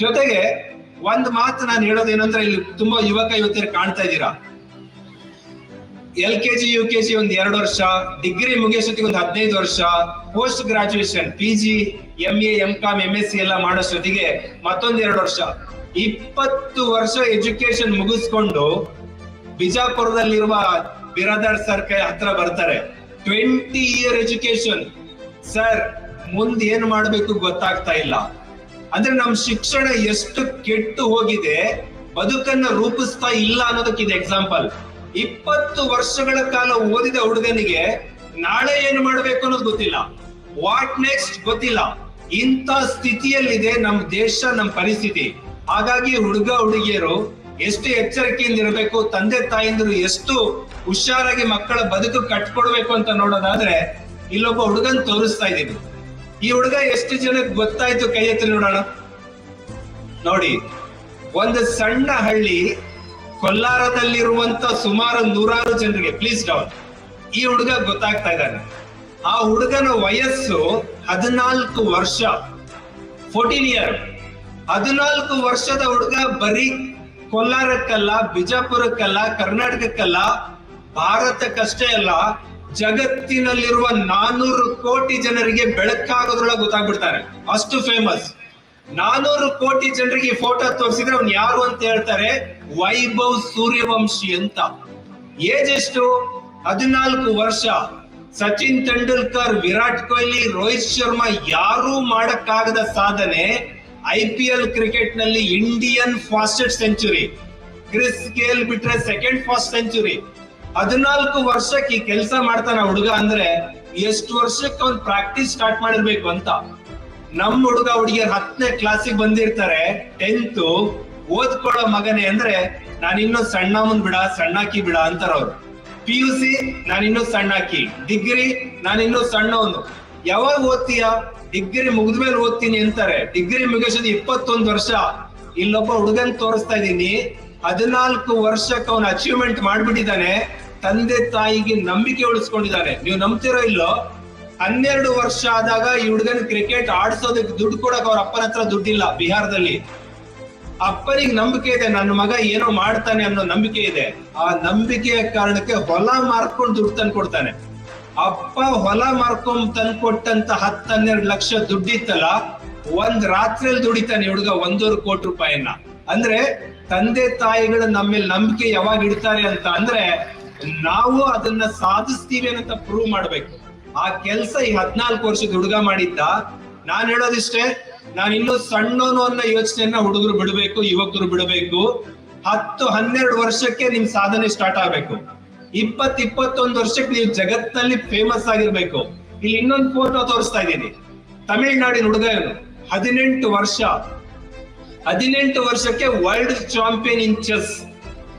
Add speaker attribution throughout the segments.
Speaker 1: ಜೊತೆಗೆ ಒಂದ್ ಮಾತು ನಾನು ಹೇಳೋದೇನಂದ್ರೆ ಇಲ್ಲಿ ತುಂಬಾ ಯುವಕ ಯುವತಿಯರು ಕಾಣ್ತಾ ಇದ್ದೀರಾ? L K G, U K G ಒಂದ್ ಎರಡು ವರ್ಷ, ಡಿಗ್ರಿ ಮುಗಿಯೋಷ್ಟೊತ್ತಿಗೆ ಒಂದು ಹದಿನೈದು ವರ್ಷ, post graduation, P G, M A, M com, M S C ಎಲ್ಲ ಮಾಡೋಷ್ಟೊತ್ತಿಗೆ ಮತ್ತೊಂದ್ ಎರಡು ವರ್ಷ. ಇಪ್ಪತ್ತು ವರ್ಷ ಎಜುಕೇಶನ್ ಮುಗಿಸ್ಕೊಂಡು ಬಿಜಾಪುರದಲ್ಲಿರುವ ಬಿರಾದರ್ ಸರ್ ಹತ್ರ ಬರ್ತಾರೆ. ಟ್ವೆಂಟಿ ಇಯರ್ ಎಜುಕೇಶನ್ ಸರ್, ಮುಂದೆ ಏನ್ ಮಾಡ್ಬೇಕು ಗೊತ್ತಾಗ್ತಾ ಇಲ್ಲ. ಅಂದ್ರೆ ನಮ್ ಶಿಕ್ಷಣ ಎಷ್ಟು ಕೆಟ್ಟು ಹೋಗಿದೆ, ಬದುಕನ್ನ ರೂಪಿಸ್ತಾ ಇಲ್ಲ ಅನ್ನೋದಕ್ಕೆ ಇದು ಎಕ್ಸಾಂಪಲ್ ಇಪ್ಪತ್ತು ವರ್ಷಗಳ ಕಾಲ ಓದಿದ ಹುಡುಗನಿಗೆ ನಾಳೆ ಏನು ಮಾಡ್ಬೇಕು ಅನ್ನೋದು ಗೊತ್ತಿಲ್ಲ. ವಾಟ್ ನೆಕ್ಸ್ಟ್ ಗೊತ್ತಿಲ್ಲ. ಇಂಥ ಸ್ಥಿತಿಯಲ್ಲಿದೆ ನಮ್ಮ ದೇಶ, ನಮ್ಮ ಪರಿಸ್ಥಿತಿ. ಹಾಗಾಗಿ ಹುಡುಗ, ಹುಡುಗಿಯರು ಎಷ್ಟು ಎಚ್ಚರಿಕೆಯಿಂದ ಇರಬೇಕು, ತಂದೆ, ತಾಯಿಂದರು ಎಷ್ಟು ಹುಷಾರಾಗಿ ಮಕ್ಕಳ ಬದುಕು ಕಟ್ಕೊಡ್ಬೇಕು ಅಂತ ನೋಡೋದಾದ್ರೆ ಇಲ್ಲೊಬ್ಬ ಹುಡುಗನ್ ತೋರಿಸ್ತಾ ಇದ್ದೀನಿ. ಈ ಹುಡುಗ ಎಷ್ಟು ಜನಕ್ಕೆ ಗೊತ್ತಾಯ್ತು ಕೈ ಎತ್ತಿ ನೋಡೋಣ? ನೋಡಿ, ಒಂದು ಸಣ್ಣ ಹಳ್ಳಿ ಕೊಲ್ಲಾರದಲ್ಲಿರುವಂತ ಸುಮಾರು ನೂರಾರು ಜನರಿಗೆ ಪ್ಲೀಸ್ ಡೌನ್ ಈ ಹುಡುಗ ಗೊತ್ತಾಗ್ತಾ ಇದ್ದಾನೆ. ಆ ಹುಡುಗನ ವಯಸ್ಸು ಹದಿನಾಲ್ಕು ವರ್ಷ. ಫೋರ್ಟೀನ್ ಇಯರ್ ಹದಿನಾಲ್ಕು ವರ್ಷದ ಹುಡುಗ ಬರೀ ಕೊಲ್ಲಾರಕ್ಕಲ್ಲ, ಬಿಜಾಪುರಕ್ಕಲ್ಲ, ಕರ್ನಾಟಕಕ್ಕಲ್ಲ, ಭಾರತಕ್ಕಷ್ಟೇ ಅಲ್ಲ ಜಗತ್ತಿನಲ್ಲಿರುವ ನಾನೂರು ಕೋಟಿ ಜನರಿಗೆ ಬೆಳಕಾಗೋದ್ರೊಳಗೆ ಗೊತ್ತಾಗ್ಬಿಡ್ತಾರೆ. ಅಷ್ಟು ಫೇಮಸ್ ನಾನೂರು ಕೋಟಿ ಜನರಿಗೆ ಫೋಟೋ ತೋರಿಸಿದ್ರೆ ಅವ್ನು ಯಾರು ಅಂತ ಹೇಳ್ತಾರೆ? ವೈಭವ್ ಸೂರ್ಯವಂಶಿ ಅಂತ. ಏಜ್ ಎಷ್ಟು? ಹದಿನಾಲ್ಕು ವರ್ಷ. ಸಚಿನ್ ತೆಂಡೂಲ್ಕರ್, ವಿರಾಟ್ ಕೊಹ್ಲಿ, ರೋಹಿತ್ ಶರ್ಮಾ ಯಾರೂ ಮಾಡಕ್ಕಾಗದ ಸಾಧನೆ ಐ ಪಿ ಎಲ್ ಕ್ರಿಕೆಟ್ನಲ್ಲಿ Indian fastest century. Chris Gayle ಬಿಟ್ರೆ ಸೆಕೆಂಡ್ ಫಾಸ್ಟ್ ಸೆಂಚುರಿ ಹದಿನಾಲ್ಕು ವರ್ಷಕ್ಕೆ ಈ ಕೆಲಸ ಮಾಡ್ತಾನ ಹುಡುಗ ಅಂದ್ರೆ ಎಷ್ಟು ವರ್ಷಕ್ಕೆ ಅವ್ನ್ ಪ್ರಾಕ್ಟೀಸ್ ಸ್ಟಾರ್ಟ್ ಮಾಡಿರ್ಬೇಕು ಅಂತ. ನಮ್ ಹುಡುಗ ಹುಡುಗಿಯರ್ ಹತ್ತನೇ ಕ್ಲಾಸಿಗೆ ಬಂದಿರ್ತಾರೆ ಟೆಂತ್ ಓದ್ಕೊಳ್ಳೋ ಮಗನೇ ಅಂದ್ರೆ ನಾನಿನ್ನೂ ಮುಂದ್ ಬಿಡ, ಸಣ್ಣಾಕಿ ಬಿಡ ಅಂತಾರ ಅವ್ರು ಪಿ ಯು ಸಿ ನಾನಿನ್ನೂ ಸಣ್ಣಾಕಿ. ಡಿಗ್ರಿ ನಾನಿನ್ನೂ ಸಣ್ಣವನು. ಯಾವಾಗ ಓದ್ತೀಯ? ಡಿಗ್ರಿ ಮುಗಿದ್ಮೇಲೆ ಓದ್ತೀನಿ ಅಂತಾರೆ. ಡಿಗ್ರಿ ಮುಗಿಸೋದು ಇಪ್ಪತ್ತೊಂದು ವರ್ಷ. ಇಲ್ಲೊಬ್ಬ ಹುಡುಗನ್ ತೋರಿಸ್ತಾ ಇದ್ದೀನಿ. ಹದಿನಾಲ್ಕು ವರ್ಷಕ್ಕೆ ಅವನು ಅಚೀವ್ಮೆಂಟ್ ಮಾಡ್ಬಿಟ್ಟಿದ್ದಾನೆ. ತಂದೆ ತಾಯಿಗೆ ನಂಬಿಕೆ ಉಳಿಸ್ಕೊಂಡಿದ್ದಾನೆ. ನೀವು ನಂಬ್ತಿರೋ ಇಲ್ಲೋ? ಹನ್ನೆರಡು ವರ್ಷ ಆದಾಗ ಈ ಹುಡುಗನ ಕ್ರಿಕೆಟ್ ಆಡ್ಸೋದಕ್ಕೆ ದುಡ್ಡು ಕೊಡಕ್ ಅವ್ರ ಅಪ್ಪನ ಹತ್ರ ದುಡ್ಡಿಲ್ಲ ಬಿಹಾರದಲ್ಲಿ. ಅಪ್ಪನಿಗೆ ನಂಬಿಕೆ ಇದೆ, ನನ್ನ ಮಗ ಏನೋ ಮಾಡ್ತಾನೆ ಅನ್ನೋ ನಂಬಿಕೆ ಇದೆ. ಆ ನಂಬಿಕೆಯ ಕಾರಣಕ್ಕೆ ಹೊಲ ಮಾರ್ಕೊಂಡು ದುಡ್ಡು ತಂದು ಕೊಡ್ತಾನೆ ಅಪ್ಪ ಹೊಲ ಮಾರ್ಕೊಂಡ್ ತಂದು ಕೊಟ್ಟಂತ ಹತ್ತು ಹನ್ನೆರಡು ಲಕ್ಷ ದುಡ್ಡಿತ್ತಲ್ಲ, ಒಂದ್ ರಾತ್ರಿಯಲ್ಲಿ ದುಡಿತಾನೆ ಹುಡುಗ ಒಂದೂವರೆ ಕೋಟಿ ರೂಪಾಯಿನ ಅಂದ್ರೆ ತಂದೆ ತಾಯಿಗಳು ಮೇಲೆ ನಂಬಿಕೆ ಯಾವಾಗ ಇಡ್ತಾರೆ ಅಂತ ಅಂದ್ರೆ ನಾವು ಅದನ್ನ ಸಾಧಿಸ್ತೀವಿ ಅಂತ ಪ್ರೂವ್ ಮಾಡ್ಬೇಕು. ಆ ಕೆಲ್ಸ ಈ ಹದ್ನಾಲ್ಕು ವರ್ಷದ ಹುಡುಗ ಮಾಡಿದ್ದ. ನಾನ್ ಹೇಳೋದಿಷ್ಟೇ, ನಾನು ಇನ್ನೂ ಸಣ್ಣನು ಅನ್ನೋ ಯೋಚನೆಯನ್ನ ಹುಡುಗರು ಬಿಡಬೇಕು, ಯುವಕರು ಬಿಡಬೇಕು. ಹತ್ತು, ಹನ್ನೆರಡು ವರ್ಷಕ್ಕೆ ನಿಮ್ ಸಾಧನೆ ಸ್ಟಾರ್ಟ್ ಆಗ್ಬೇಕು. ಇಪ್ಪತ್ ಇಪ್ಪತ್ತೊಂದು ವರ್ಷಕ್ಕೆ ನೀವು ಜಗತ್ತಲ್ಲಿ ಫೇಮಸ್ ಆಗಿರ್ಬೇಕು. ಇಲ್ಲಿ ಇನ್ನೊಂದು ಫೋಟೋ ತೋರಿಸ್ತಾ ಇದ್ದೀನಿ. ತಮಿಳ್ನಾಡಿನ ಹುಡುಗ ಹದಿನೆಂಟು ವರ್ಷ. ಹದಿನೆಂಟು ವರ್ಷಕ್ಕೆ world champion in chess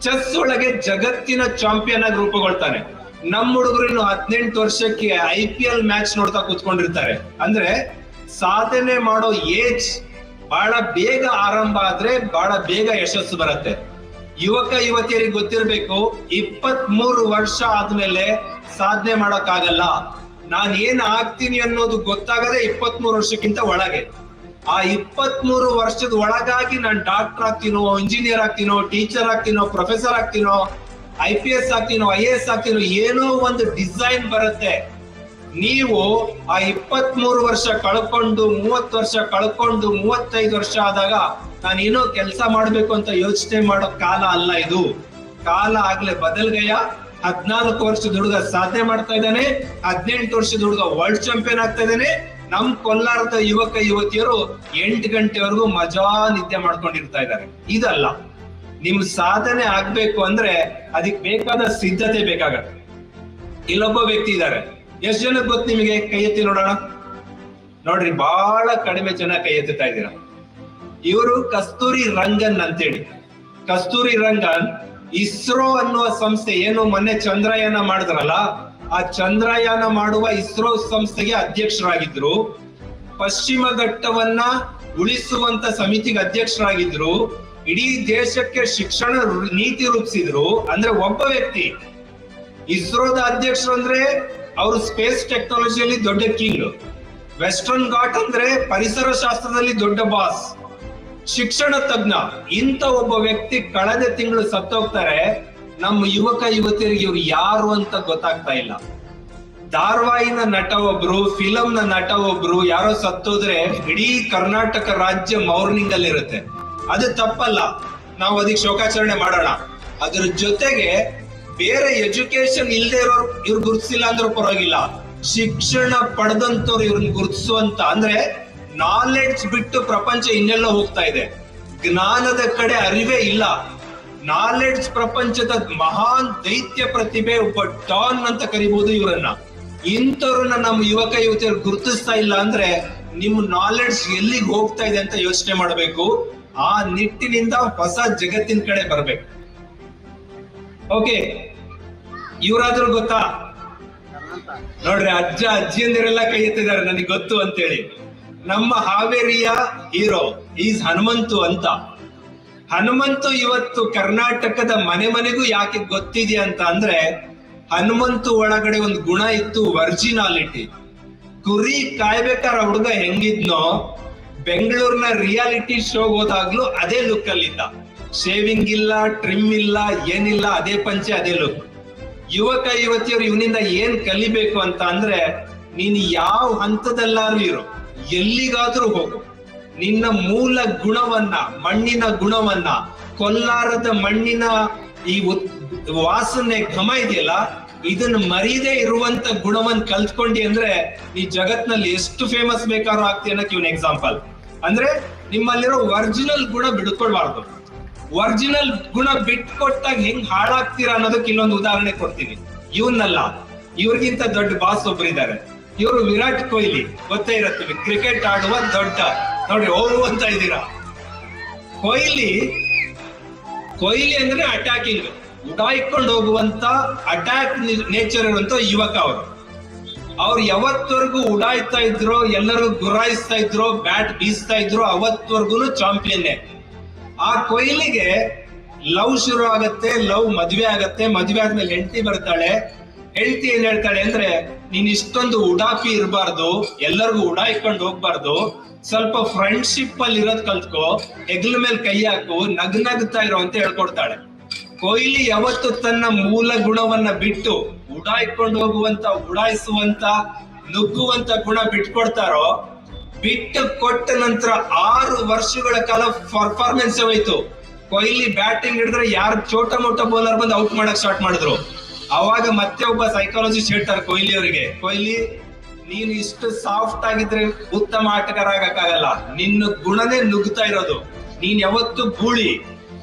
Speaker 1: chess ಒಳಗೆ ಜಗತ್ತಿನ ಚಾಂಪಿಯನ್ ಆಗಿ ರೂಪುಗೊಳ್ತಾನೆ. ನಮ್ಮ ಹುಡುಗರು ಇನ್ನು ಹದಿನೆಂಟು ವರ್ಷಕ್ಕೆ ಐ ಪಿ ಎಲ್ ಮ್ಯಾಚ್ ನೋಡ್ತಾ ಕೂತ್ಕೊಂಡಿರ್ತಾರೆ. ಅಂದ್ರೆ ಸಾಧನೆ ಮಾಡೋ ಏಜ್ ಬಹಳ ಬೇಗ ಆರಂಭ ಆದ್ರೆ ಬಹಳ ಬೇಗ ಯಶಸ್ಸು ಬರುತ್ತೆ. ಯುವಕ, ಯುವತಿಯರಿಗೆ ಗೊತ್ತಿರಬೇಕು ಇಪ್ಪತ್ ಮೂರು ವರ್ಷ ಆದ್ಮೇಲೆ ಸಾಧನೆ ಮಾಡೋಕ್ಕಾಗಲ್ಲ. ನಾನು ಏನ್ ಆಗ್ತೀನಿ ಅನ್ನೋದು ಗೊತ್ತಾಗದೆ ಇಪ್ಪತ್ ಮೂರು ವರ್ಷಕ್ಕಿಂತ ಒಳಗೆ. ಆ ಇಪ್ಪತ್ ಮೂರು ವರ್ಷದ ಒಳಗಾಗಿ ನಾನು ಡಾಕ್ಟರ್ ಆಗ್ತೀನೋ ಇಂಜಿನಿಯರ್ ಆಗ್ತೀನೋ ಟೀಚರ್ ಆಗ್ತೀನೋ ಪ್ರೊಫೆಸರ್ ಆಗ್ತೀನೋ ಐ ಪಿ ಎಸ್ ಆಗ್ತೀನೋ ಐ ಎಸ್ ಆಗ್ತೀನೋ, ಏನೋ ಒಂದು ಡಿಸೈನ್ ಬರುತ್ತೆ. ನೀವು ಆ ಇಪ್ಪತ್ ಮೂರು ವರ್ಷ ಕಳ್ಕೊಂಡು ಮೂವತ್ ವರ್ಷ ಕಳ್ಕೊಂಡು, ಮೂವತ್ತೈದು ವರ್ಷ ಆದಾಗ ನಾನು ಏನೋ ಕೆಲಸ ಮಾಡ್ಬೇಕು ಅಂತ ಯೋಚನೆ ಮಾಡೋ ಕಾಲ ಅಲ್ಲ ಇದು. ಕಾಲ ಆಗ್ಲೇ ಬದಲ್ಗಯ್ಯ, ಹದಿನಾಲ್ಕು ವರ್ಷದ ಹುಡುಗ ಸಾಧನೆ ಮಾಡ್ತಾ ಇದ್ದಾನೆ, ಹದಿನೆಂಟು ವರ್ಷದ ಹುಡುಗ ವರ್ಲ್ಡ್ ಚಾಂಪಿಯನ್ ಆಗ್ತಾ ಇದ್ದಾನೆ ನಮ್ ಕೊಲ್ಲಾರದ ಯುವಕ, ಯುವತಿಯರು ಎಂಟು ಗಂಟೆವರೆಗೂ ಮಜಾ ನಿದ್ದೆ ಮಾಡ್ಕೊಂಡಿರ್ತಾ ಇದ್ದಾರೆ. ಇದಲ್ಲ, ನಿಮ್ ಸಾಧನೆ ಆಗ್ಬೇಕು ಅಂದ್ರೆ ಅದಕ್ಕೆ ಬೇಕಾದ ಸಿದ್ಧತೆ ಬೇಕಾಗತ್ತೆ. ಇಲ್ಲೊಬ್ಬ ವ್ಯಕ್ತಿ ಇದ್ದಾರೆ. ಎಷ್ಟು ಜನಕ್ಕೆ ಗೊತ್ತು ನಿಮಗೆ? ಕೈ ಎತ್ತಿ ನೋಡೋಣ. ನೋಡ್ರಿ ಬಹಳ ಕಡಿಮೆ ಜನ ಕೈ ಎತ್ತುತ್ತಾ ಇದ್ದೀರಾ. ಇವರು ಕಸ್ತೂರಿ ರಂಗನ್ ಅಂತೇಳಿ. ಕಸ್ತೂರಿ ರಂಗನ್ ಇಸ್ರೋ ಅನ್ನುವ ಸಂಸ್ಥೆ, ಏನು ಮೊನ್ನೆ ಚಂದ್ರಯಾನ ಮಾಡಿದ್ರಲ್ಲ ಆ ಚಂದ್ರಯಾನ ಮಾಡುವ ಇಸ್ರೋ ಸಂಸ್ಥೆಗೆ ಅಧ್ಯಕ್ಷರಾಗಿದ್ರು. ಪಶ್ಚಿಮ ಘಟ್ಟವನ್ನ ಉಳಿಸುವಂತ ಸಮಿತಿಗೆ ಅಧ್ಯಕ್ಷರಾಗಿದ್ರು. ಇಡೀ ದೇಶಕ್ಕೆ ಶಿಕ್ಷಣ ನೀತಿ ರೂಪಿಸಿದ್ರು. ಅಂದ್ರೆ ಒಬ್ಬ ವ್ಯಕ್ತಿ. ಇಸ್ರೋದ ಅಧ್ಯಕ್ಷರು ಅಂದ್ರೆ ಅವರು ಸ್ಪೇಸ್ ಟೆಕ್ನಾಲಜಿಯಲ್ಲಿ ದೊಡ್ಡ ಕಿಂಗ್. ವೆಸ್ಟರ್ನ್ ಘಾಟ್ ಅಂದ್ರೆ ಪರಿಸರ ಶಾಸ್ತ್ರದಲ್ಲಿ ದೊಡ್ಡ ಬಾಸ್. ಶಿಕ್ಷಣ ತಜ್ಞ. ಇಂಥ ಒಬ್ಬ ವ್ಯಕ್ತಿ ಕಳೆದ ತಿಂಗಳು ಸತ್ತೋಗ್ತಾರೆ. ನಮ್ಮ ಯುವಕ ಯುವತಿಯರಿಗೆ ಇವ್ರು ಯಾರು ಅಂತ ಗೊತ್ತಾಗ್ತಾ ಇಲ್ಲ. ಧಾರವಾಹಿನ ನಟ ಒಬ್ರು ಫಿಲಂ ನ ನಟ ಒಬ್ರು ಯಾರೋ ಸತ್ತೋದ್ರೆ ಇಡೀ ಕರ್ನಾಟಕ ರಾಜ್ಯ ಮೌರ್ನಿಂಗ್ ಅಲ್ಲಿ ಇರುತ್ತೆ ಅದು ತಪ್ಪಲ್ಲ. ನಾವು ಅದಕ್ಕೆ ಶೋಕಾಚರಣೆ ಮಾಡೋಣ. ಅದ್ರ ಜೊತೆಗೆ ಬೇರೆ ಎಜುಕೇಶನ್ ಇಲ್ದೇ ಇರೋರು ಇವ್ರು ಗುರುತಿಸಿಲ್ಲ ಅಂದ್ರೂ ಪರವಾಗಿಲ್ಲ. ಶಿಕ್ಷಣ ಪಡೆದಂತವ್ರು ಇವ್ರನ್ನ ಗುರುತಿಸುವಂತ, ಅಂದ್ರೆ ನಾಲೆಡ್ಜ್ ಬಿಟ್ಟು ಪ್ರಪಂಚ ಇನ್ನೆಲ್ಲೋ ಹೋಗ್ತಾ ಇದೆ. ಜ್ಞಾನದ ಕಡೆ ಅರಿವೇ ಇಲ್ಲ. ನಾಲೆಡ್ಜ್ ಪ್ರಪಂಚದ ಮಹಾನ್ ದೈತ್ಯ ಪ್ರತಿಭೆ ಒಬ್ಬ ಡಾನ್ ಅಂತ ಕರಿಬಹುದು ಇವರನ್ನ. ಇಂಥವ್ರನ್ನ ನಮ್ಮ ಯುವಕ ಯುವತಿಯರು ಗುರುತಿಸ್ತಾ ಇಲ್ಲ ಅಂದ್ರೆ ನಿಮ್ಮ ನಾಲೆಡ್ಜ್ ಎಲ್ಲಿಗೆ ಹೋಗ್ತಾ ಇದೆ ಅಂತ ಯೋಚನೆ ಮಾಡಬೇಕು. ಆ ನಿಟ್ಟಿನಿಂದ ಹೊಸ ಜಗತ್ತಿನ ಕಡೆ ಬರ್ಬೇಕು. ಓಕೆ ಇವರಾದ್ರೂ ಗೊತ್ತಾ? ನೋಡ್ರಿ ಅಜ್ಜ, ಅಜ್ಜಿಯಂದಿರೆಲ್ಲ ಕೈ ಎತ್ತಿದ್ದಾರೆ, ನನಗೆ ಗೊತ್ತು ಅಂತೇಳಿ. ನಮ್ಮ ಹಾವೇರಿಯ ಹೀರೋ ಈಸ್ ಹನುಮಂತು ಅಂತ. ಹನುಮಂತು ಇವತ್ತು ಕರ್ನಾಟಕದ ಮನೆ ಮನೆಗೂ ಯಾಕೆ ಗೊತ್ತಿದೆ ಅಂತ ಅಂದ್ರೆ, ಹನುಮಂತು ಒಳಗಡೆ ಒಂದು ಗುಣ ಇತ್ತು ವರ್ಜಿನಾಲಿಟಿ. ಕುರಿ ಕಾಯ್ಬೇಕಾರ ಹುಡುಗ ಹೆಂಗಿದ್ನೋ, ಬೆಂಗಳೂರಿನ ರಿಯಾಲಿಟಿ ಶೋ ಹೋದಾಗ್ಲೂ ಅದೇ ಲುಕ್ ಅಲ್ಲಿದ್ದ. ಶೇವಿಂಗ್ ಇಲ್ಲ ಟ್ರಿಮ್ ಇಲ್ಲ, ಏನಿಲ್ಲ, ಅದೇ ಪಂಚೆ, ಅದೇ ಲುಕ್ ಯುವಕ, ಯುವತಿಯರು ಇವನಿಂದ ಏನ್ ಕಲಿಬೇಕು ಅಂತ ಅಂದ್ರೆ, ನೀನು ಯಾವ ಹಂತದಲ್ಲಾದ್ರೂ ಇರು. ಎಲ್ಲಿಗಾದ್ರೂ ಹೋಗು. ನಿನ್ನ ಮೂಲ ಗುಣವನ್ನ, ಮಣ್ಣಿನ ಗುಣವನ್ನ, ಕೊಲ್ಲಾರದ ಮಣ್ಣಿನ ಈ ವಾಸನೆ ಘಮ ಇದೆಯಲ್ಲ, ಇದನ್ನ ಮರೀದೇ ಇರುವಂತ ಗುಣವನ್ನ ಕಲ್ತ್ಕೊಂಡಿ ಅಂದ್ರೆ ನೀ ಜಗತ್ನಲ್ಲಿ ಎಷ್ಟು ಫೇಮಸ್ ಬೇಕಾದ್ರೂ ಆಗ್ತೀಯ ಅನ್ನೋಕೆ ಇವನ್ ಎಕ್ಸಾಂಪಲ್ ಅಂದ್ರೆ ನಿಮ್ಮಲ್ಲಿರೋ ಒರಿಜಿನಲ್ ಗುಣ ಬಿಡ್ಕೊಳ್ಬಾರ್ದು ಒರಿಜಿನಲ್ ಗುಣ ಬಿಟ್ಕೊಟ್ಟಾಗ ಹೆಂಗ್ ಹಾಳಾಗ್ತೀರಾ ಅನ್ನೋದಕ್ಕೆ ಇಲ್ಲೊಂದು ಉದಾಹರಣೆ ಕೊಡ್ತೀನಿ. ಇವನ್ನಲ್ಲ ಇವ್ರಿಗಿಂತ ದೊಡ್ಡ ಬಾಸ್ ಒಬ್ರಿದ್ದಾರೆ ಇವರು ವಿರಾಟ್ ಕೊಹ್ಲಿ, ಗೊತ್ತೇ ಇರತ್ತೆ, ಕ್ರಿಕೆಟ್ ಆಡುವ ದೊಡ್ಡ. ನೋಡ್ರಿ ಓರು ಅಂತ ಇದ್ದೀರಾ? ಕೊಹ್ಲಿ ಕೊಹ್ಲಿ ಅಂದ್ರೆ ಅಟ್ಯಾಕಿಂಗ್ ಉಡಾಯ್ಕೊಂಡು ಹೋಗುವಂತ ಅಟ್ಯಾಕ್ ನೇಚರ್ ಇರುವಂತ ಯುವಕ ಅವರು. ಅವ್ರು ಯಾವತ್ತವರೆಗೂ ಉಡಾಯ್ತಾ ಇದ್ರು, ಎಲ್ಲರೂ ಗುರಾಯಿಸ್ತಾ ಇದ್ರು ಬ್ಯಾಟ್ ಬೀಸ್ತಾ ಇದ್ರು ಅವತ್ವರೆಗೂ ಚಾಂಪಿಯನ್ನೇ ಆ ಕೊಯ್ಲಿಗೆ ಲವ್ ಶುರು ಆಗತ್ತೆ, ಲವ್ ಮದ್ವೆ ಆಗತ್ತೆ, ಮದ್ವೆ ಆದ್ಮೇಲೆ ಹೆಂಡತಿ ಬರ್ತಾಳೆ, ಹೆಂಡತಿ ಏನ್ ಹೇಳ್ತಾಳೆ ಅಂದ್ರೆ, ನೀನ್ ಇಷ್ಟೊಂದು ಉಡಾಫಿ ಇರಬಾರ್ದು, ಎಲ್ಲರಿಗೂ ಉಡಾಯಿಕೊಂಡು ಹೋಗ್ಬಾರ್ದು ಸ್ವಲ್ಪ ಫ್ರೆಂಡ್ಶಿಪ್ ಅಲ್ಲಿ ಇರೋದ್ ಕಲ್ತ್ಕೋ, ಹೆಗ್ಲ ಮೇಲೆ ಕೈ ಹಾಕು, ನಗ್ ನಗ್ತಾ ಇರೋ ಅಂತ ಹೇಳ್ಕೊಡ್ತಾಳೆ. ಕೊಹ್ಲಿ ಯಾವತ್ತು ತನ್ನ ಮೂಲ ಗುಣವನ್ನ ಬಿಟ್ಟು ಉಡಾಯ್ಕೊಂಡು ಹೋಗುವಂತ, ಉಡಾಯಿಸುವಂತ, ನುಗ್ಗುವಂತ ಗುಣ ಬಿಟ್ಕೊಡ್ತಾರೋ, ಬಿಟ್ಟು ಕೊಟ್ಟ ನಂತರ ಆರು ವರ್ಷಗಳ ಕಾಲ ಪರ್ಫಾರ್ಮೆನ್ಸ್ ಹೋಯ್ತು. ಕೊಹ್ಲಿ ಬ್ಯಾಟಿಂಗ್ ಹಿಡಿದ್ರೆ ಯಾರು ಚೋಟ ಮೋಟ ಬೌಲರ್ ಬಂದು ಔಟ್ ಮಾಡಕ್ ಸ್ಟಾರ್ಟ್ ಮಾಡಿದ್ರು. ಅವಾಗ ಮತ್ತೆ ಒಬ್ಬ ಸೈಕಾಲಜಿಸ್ಟ್ ಹೇಳ್ತಾರೆ ಕೊಹ್ಲಿ ಅವರಿಗೆ, ಕೊಹ್ಲಿ ನೀನು ಇಷ್ಟು ಸಾಫ್ಟ್ ಆಗಿದ್ರೆ ಉತ್ತಮ ಆಟಗಾರ ಆಗಕ್ಕಾಗಲ್ಲ ನಿನ್ನ ಗುಣನೇ ನುಗ್ತಾ ಇರೋದು. ನೀನ್ ಯಾವತ್ತು ಗೂಳಿ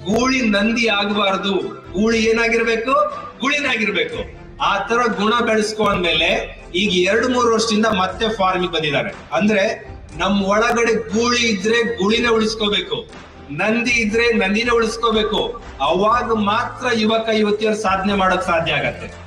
Speaker 1: ಗೂಳಿ ನಂದಿ ಆಗಬಾರದು. ಗೂಳಿ ಏನಾಗಿರ್ಬೇಕು? ಗುಳಿನಾಗಿರ್ಬೇಕು. ಆ ತರ ಗುಣ ಬೆಳೆಸ್ಕೊಂಡ್ಮೇಲೆ ಈಗ ಎರಡು ಮೂರು ವರ್ಷದಿಂದ ಮತ್ತೆ ಫಾರ್ಮಿಗೆ ಬಂದಿದ್ದಾರೆ. ಅಂದ್ರೆ ನಮ್ ಒಳಗಡೆ ಗೂಳಿ ಇದ್ರೆ ಗುಳಿನ ಉಳಿಸ್ಕೋಬೇಕು. ನಂದಿ ಇದ್ರೆ ನಂದಿನ ಉಳಿಸ್ಕೋಬೇಕು. ಅವಾಗ ಮಾತ್ರ ಯುವಕ, ಯುವತಿಯರು ಸಾಧನೆ ಮಾಡಕ್ ಸಾಧ್ಯ ಆಗತ್ತೆ.